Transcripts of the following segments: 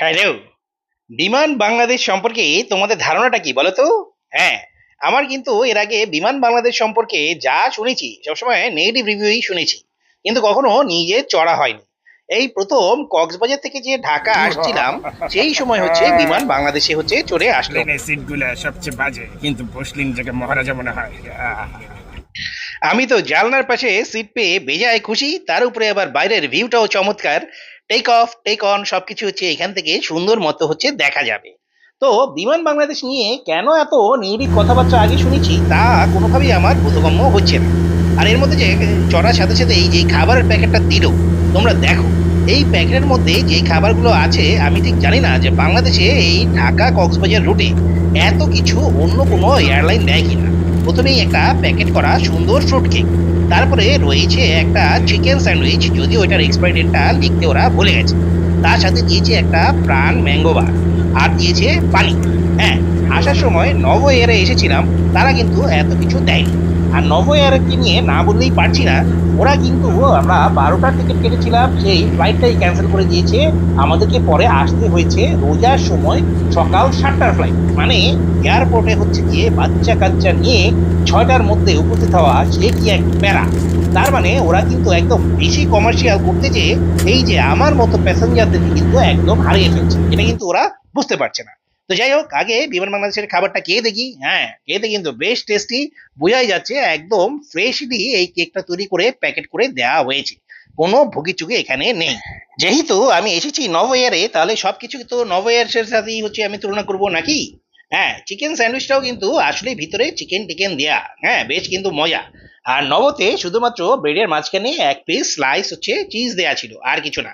Hello বিমান বাংলাদেশ সম্পর্কে তোমাদের ধারণাটা কি বলো তো? হ্যাঁ আমার কিন্তু এর আগে বিমান বাংলাদেশ সম্পর্কে যা শুনেছি সবসময় নেগেটিভ রিভিউই শুনেছি। কিন্তু কখনো নিজে চড়া হয়নি। এই প্রথম কক্সবাজার থেকে যে ঢাকা আসছিলাম সেই সময় হচ্ছে বিমান বাংলাদেশে হচ্ছে চড়ে আসলো। সিটগুলো সবচেয়ে বাজে কিন্তু বসলিং জায়গায় মহারাজা মনে হয়। আমি তো জানলার পাশে সিট পেয়ে বেজায় খুশি তার উপরে আবার বাইরের ভিউটাও চমৎকার। টেক অফ টেক অন সবকিছু হচ্ছে এখান থেকে সুন্দর মতো হচ্ছে দেখা যাবে। তো বিমান বাংলাদেশ নিয়ে কেন এত নেগেটিভ কথাবার্তা আগে শুনেছি তা কোনোভাবেই আমার বোধগম্য হচ্ছে না। আর এর মধ্যে যে চড়ার সাথে সাথে এই যে খাবারের প্যাকেটটা দিল তোমরা দেখো, এই প্যাকেটের মধ্যে যে খাবারগুলো আছে, আমি ঠিক জানি না যে বাংলাদেশে এই ঢাকা কক্সবাজার রুটে এত কিছু অন্য কোনো এয়ারলাইন দেয় কিনা। প্রথমেই একটা প্যাকেট করা সুন্দর ফ্রুট কেক তারপরে রয়েছে একটা চিকেন স্যান্ডউইচ যদি ওইটার এক্সপায়ারি ডেটটা লিখতে ওরা ভুলে গেছে। তার সাথে দিয়েছে একটা প্রাণ ম্যাঙ্গো বার আর দিয়েছে পানি। হ্যাঁ আসার সময় নব এয়ারে এসেছিলাম, তারা কিন্তু এত কিছু দেয়নি। আর নব এয়ারকে নিয়ে না বললেই পারছি না। ওরা কিন্তু আমরা বারোটার টিকিট কেটেছিলাম, সেই ফ্লাইটটাই ক্যান্সেল করে দিয়েছে। আমাদেরকে পরে আসতে হয়েছে রোজার সময় সকাল সাতটার ফ্লাইট মানে এয়ারপোর্টে হচ্ছে গিয়ে বাচ্চা কাচ্চা নিয়ে ছয়টার মধ্যে উপস্থিত হওয়া সে কি এক প্যারা। তার মানে ওরা কিন্তু একদম বেশি কমার্শিয়াল করতে যে এই যে আমার মতো প্যাসেঞ্জারদেরকে কিন্তু একদম হারিয়ে ফেলছে। এটা কিন্তু ওরা বুঝতে পারছে না। তো যাই হোক আগে বিমান বাংলাদেশের খাবারটা খেয়ে দেখি। হ্যাঁ খেতে কিন্তু বেশ টেস্টি বোঝাই যাচ্ছে একদম ফ্রেশলি এই কেকটা তৈরি করে প্যাকেট করে দেওয়া হয়েছে। কোনো ভুগিচুগি এখানে নেই। যেহেতু আমি এসেছি নব এয়ারে তাহলে সবকিছু তো নব এয়ারের সাথেই হচ্ছে আমি তুলনা করব নাকি? হ্যাঁ চিকেন স্যান্ডউইচটাও কিন্তু আসলে ভিতরে চিকেন টিকেন দেয়া। হ্যাঁ বেশ কিন্তু মজা। আর নবতে শুধুমাত্র ব্রেডের মাঝখানে এক পিস স্লাইস হচ্ছে চিজ দেয়া ছিল, আর কিছু না।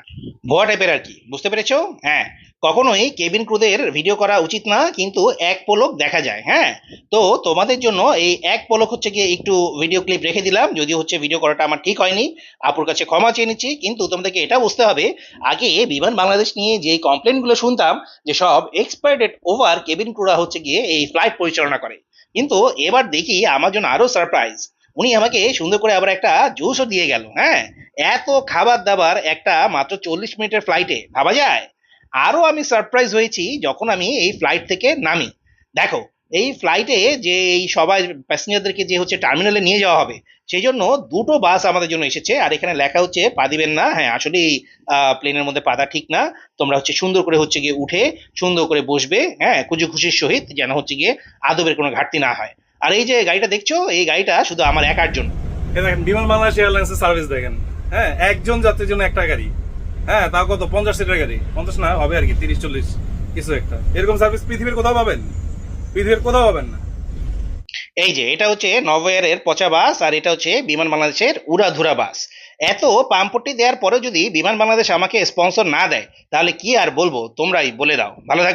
ভুয়া টাইপের আর কি, বুঝতে পেরেছ? হ্যাঁ কখনোই কেবিন ক্রুদের ভিডিও করা উচিত না, কিন্তু এক পলক দেখা যায় হ্যাঁ? তো তোমাদের জন্য এই এক পলক হচ্ছে গিয়ে একটু ভিডিও ক্লিপ রেখে দিলাম, যদিও হচ্ছে ভিডিও করাটা আমার ঠিক হয়নি, আপুর কাছে ক্ষমা চেয়ে নিচ্ছি, কিন্তু তোমাদেরকে এটা বুঝতে হবে, আগে বিমান বাংলাদেশ নিয়ে যে কমপ্লেনগুলো শুনতাম, যে সব এক্সপায়ার ডেট ওভার কেবিন ক্রুরা হচ্ছে গিয়ে এই ফ্লাইট পরিচালনা করে। কিন্তু এবার দেখি আমার জন্য আরও সারপ্রাইজ উনি আমাকে সুন্দর করে আবার একটা জুসও দিয়ে গেল হ্যাঁ? এত খাবার দাবার একটা মাত্র চল্লিশ মিনিটের ফ্লাইটে ভাবা যায়? আরও আমি সারপ্রাইজ হয়েছি যখন আমি এই ফ্লাইট থেকে নামি। দেখো, এই ফ্লাইটে যে এই সবাই প্যাসেঞ্জারদেরকে যে হচ্ছে টার্মিনালে নিয়ে যাওয়া হবে সেই জন্য দুটো বাস আমাদের জন্য এসেছে। আর এখানে লেখা হচ্ছে, পা দিবেন না। হ্যাঁ আসলে এই প্লেনের মধ্যে পাতা ঠিক না। তোমরা হচ্ছে সুন্দর করে হচ্ছে গিয়ে উঠে, সুন্দর করে বসবে হ্যাঁ কুজু খুশির সহিত যেন হচ্ছে গিয়ে আদবের কোনো ঘাটতি না হয়। আর এই যে গাড়িটা দেখছ, এই গাড়িটা শুধু আমার একার জন্য। দেখেন, বিমান বাংলাদেশ এয়ারলাইন্সের সার্ভিস দেখেন। হ্যাঁ একজন যাত্রীর জন্য একটা গাড়ি। হ্যাঁ কত? পঞ্চাশ সিটের গাড়ি। পঞ্চাশ না, হবে আর কি, তিরিশ, চল্লিশ, কিছু একটা। এরকম সার্ভিস পৃথিবীর কোথাও পাবেন? পৃথিবীর কোথাও পাবেন না। এই যে, এটা হচ্ছে নভোয়ারের পচা বাস, আর এটা হচ্ছে বিমান বাংলাদেশের উড়াধুরা বাস। এত পাম্পটি দেওয়ার পরেও যদি বিমান বাংলাদেশ আমাকে স্পন্সর না দেয়, তাহলে কি আর বলব? তোমরাই বলে দাও। ভালো থাকবে